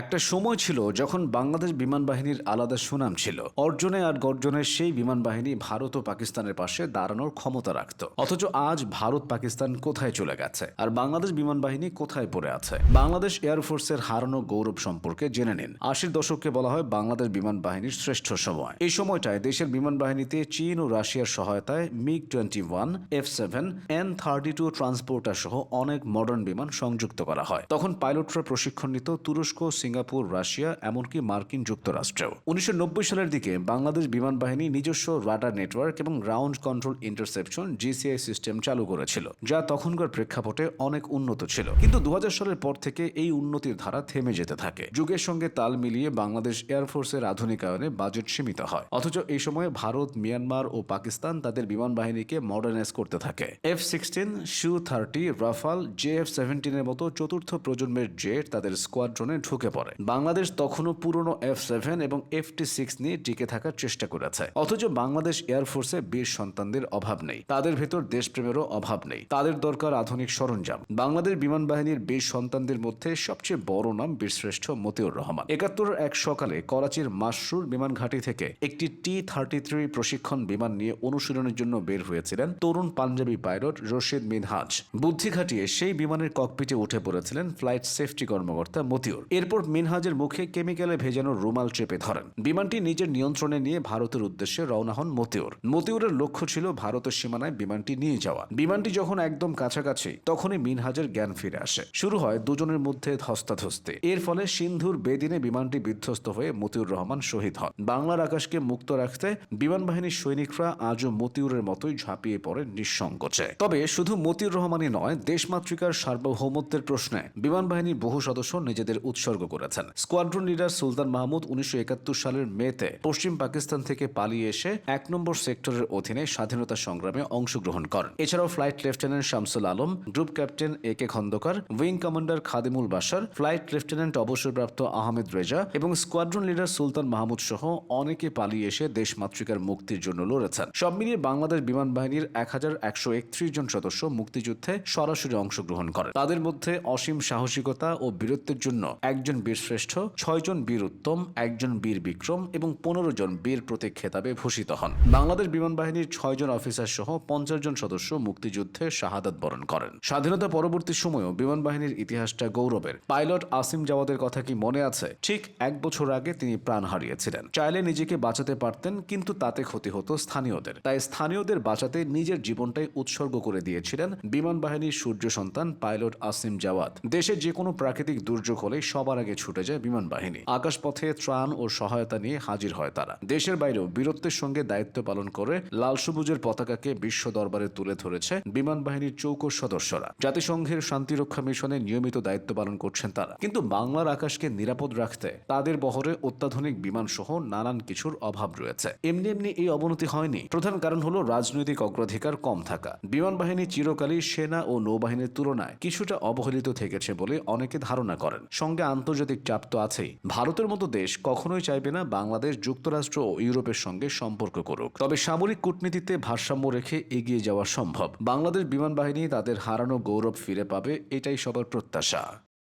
একটা সময় ছিল যখন বাংলাদেশ বিমান বাহিনীর আলাদা সুনাম ছিল। অর্জনে আর গর্জনের সেই বিমান বাহিনী ভারত ও পাকিস্তানের পাশে দাঁড়ানোর ক্ষমতা রাখত। অথচ আজ ভারত পাকিস্তান কোথায় চলে গেছে? আর বাংলাদেশ বিমান বাহিনী কোথায় পড়ে আছে? বাংলাদেশ এয়ারফোর্সের হারানো গৌরব সম্পর্কে জেনে নিন। আশির দশককে বলা হয় বাংলাদেশ বিমান বাহিনীর শ্রেষ্ঠ সময়। এই সময়টায় দেশের বিমান বাহিনীতে চীন ও রাশিয়ার সহায়তায় MiG twenty one, F seven, N thirty two transporter সহ অনেক মডার্ন বিমান সংযুক্ত করা হয়। তখন পাইলটরা প্রশিক্ষণ নিত তুরস্ক সিঙ্গাপুর, রাশিয়া, এমনকি মার্কিন যুক্তরাষ্ট্রেও। উনিশশো সালের দিকে বাংলাদেশ বিমান বাহিনী নিজস্ব রাডার নেটওয়ার্ক এবং ground control interception GCI system চালু করেছিল, যা তখনকার প্রেক্ষাপটে অনেক উন্নত ছিল। কিন্তু দু সালের পর থেকে এই উন্নতির ধারা থেমে যেতে থাকে। যুগের সঙ্গে তাল মিলিয়ে বাংলাদেশ এয়ারফোর্সের আধুনিকায়নে বাজেট সীমিত হয়। অথচ এই সময়ে ভারত, মিয়ানমার ও পাকিস্তান তাদের বিমান বাহিনীকে মডার্নাইজ করতে থাকে। F sixteen Su thirty, Rafale, J F সেভেন্টিনের মতো চতুর্থ প্রজন্মের জেট তাদের স্কোয়াড্রনে ঢুকে পড়ে। বাংলাদেশ তখনও পুরনো এফ সেভেন এবং এফ টি সিক্স নিয়ে টিকে থাকার চেষ্টা করেছে। অথচ বাংলাদেশ এয়ারফোর্সে বীর সন্তানদের অভাব নেই। তাদের ভেতর দেশপ্রেমেরও অভাব নেই। তাদের দরকার আধুনিক সরঞ্জাম। বাংলাদেশ বিমান বাহিনীর বীর সন্তানদের মধ্যে সবচেয়ে বড় নাম বীরশ্রেষ্ঠ মতিউর রহমান। একাত্তর এক সকালে করাচির মাসরুর বিমান ঘাঁটি থেকে একটি টি থার্টি থ্রি প্রশিক্ষণ বিমান নিয়ে অনুশীলনের জন্য বের হয়েছিলেন তরুণ পাঞ্জাবি পাইলট রশিদ মিনহাজ। বুদ্ধি খাটিয়ে সেই বিমানের ককপিটে উঠে পড়েছিলেন ফ্লাইট সেফটি কর্মকর্তা মতিউর। এরপর মিনহাজের মুখে কেমিক্যালে ভেজানো রুমাল চেপে ধরেন। বিমানটি নিজের নিয়ন্ত্রণে নিয়ে ভারতের উদ্দেশ্যে রওনা হন মতিউর। মতিউরের লক্ষ্য ছিল ভারতের সীমানায় বিমানটি নিয়ে যাওয়া। বিমানটি যখন একদম কাছাকাছি, তখনই মিনহাজের জ্ঞান ফিরে আসে। শুরু হয় দুজনের মধ্যে ধস্তাধস্তি। এর ফলে সিন্ধুর বেদিনে বিমানটি বিধ্বস্ত হয়ে মতিউর রহমান শহীদ হন। বাংলার আকাশকে মুক্ত রাখতে বিমান বাহিনীর সৈনিকরা আজও মতিউরের মতোই ঝাঁপিয়ে পড়ে নিঃসংকোচে। তবে শুধু মতিউর রহমানই নয়, দেশমাতৃকার সার্বভৌমত্বের প্রশ্নে বিমান বাহিনীর বহু সদস্য নিজেদের উৎসর্গ করেছেন। স্কোয়াড্রন লিডার সুলতান মাহমুদ উনিশশো একাত্তর সালের মেতে পশ্চিম পাকিস্তান থেকে পালিয়ে এসে এক নম্বর সেক্টরের অধীনে স্বাধীনতা সংগ্রামে অংশগ্রহণ করেন। এছাড়াও flight lieutenant Shamsul Alam, group captain A K Khandakar, wing commander Khademul Bashar flight lieutenant অবসরপ্রাপ্ত আহমেদ রেজা এবং স্কোয়াড্রন লিডার সুলতান মাহমুদ সহ অনেকে পালিয়ে এসে দেশ মাতৃকার মুক্তির জন্য লড়েছেন। সব মিলিয়ে বাংলাদেশ বিমান বাহিনীর এক হাজার একশো একত্রিশ জন সদস্য মুক্তিযুদ্ধে সরাসরি অংশগ্রহণ করেন। তাদের মধ্যে অসীম সাহসিকতা ও বীরত্বের জন্য একজন বীরশ্রেষ্ঠ, ছয়জন বীর উত্তম, একজন বীর বিক্রম এবং পনেরো জন বীর প্রতীক খেতাবে ভূষিত হন। বাংলাদেশ বিমান বাহিনীর ছয়জন অফিসার সহ পঞ্চাশ জন সদস্য মুক্তিযুদ্ধে শাহাদাত বরণ করেন। স্বাধীনতা পরবর্তী সময়েও বিমান বাহিনীর ইতিহাসটা গৌরবের। পাইলট আসিম জাওয়াদের কথা কি মনে আছে? ঠিক এক বছর আগে তিনি প্রাণ হারিয়েছিলেন। চাইলে নিজেকে বাঁচাতে পারতেন, কিন্তু তাতে ক্ষতি হতো স্থানীয়দের। তাই স্থানীয়দের বাঁচাতে নিজের জীবনটাই উৎসর্গ করে দিয়েছিলেন বিমান বাহিনীর সূর্য সন্তান পাইলট আসিম জাওয়াদ দেশে যে কোনো প্রাকৃতিক দুর্যোগ হলে সবার ছুটে যায় বিমান বাহিনী। আকাশপথে ত্রাণ ও সহায়তা নিয়ে হাজির হয় তারা। দেশের বাইরেও বীরত্বের সঙ্গে দায়িত্ব পালন করে লাল সবুজের পতাকাকে বিশ্ব দরবারে তুলে ধরেছে বিমান বাহিনীর চৌকো সদস্যরা। জাতিসংঘের শান্তিরক্ষা মিশনে নিয়মিত দায়িত্ব পালন করছেন তারা। কিন্তু বাংলার আকাশকে নিরাপদ রাখতে তাদের বহরে অত্যাধুনিক বিমান সহ নানান কিছুর অভাব রয়েছে। এমনি এমনি এই অবনতি হয়নি। প্রধান কারণ হলো রাজনৈতিক অগ্রাধিকার কম থাকা। বিমান বাহিনী চিরকালই সেনা ও নৌবাহিনীর তুলনায় কিছুটা অবহেলিত থেকেছে বলে অনেকে ধারণা করেন। সঙ্গে আন্তর্জাতিক চাপ তো আছেই। ভারতের মতো দেশ কখনোই চাইবে না বাংলাদেশ যুক্তরাষ্ট্র ও ইউরোপের সঙ্গে সম্পর্ক করুক। তবে সামরিক কূটনীতিতে ভারসাম্য রেখে এগিয়ে যাওয়া সম্ভব। বাংলাদেশ বিমান বাহিনী তাদের হারানো গৌরব ফিরে পাবে, এটাই সবার প্রত্যাশা।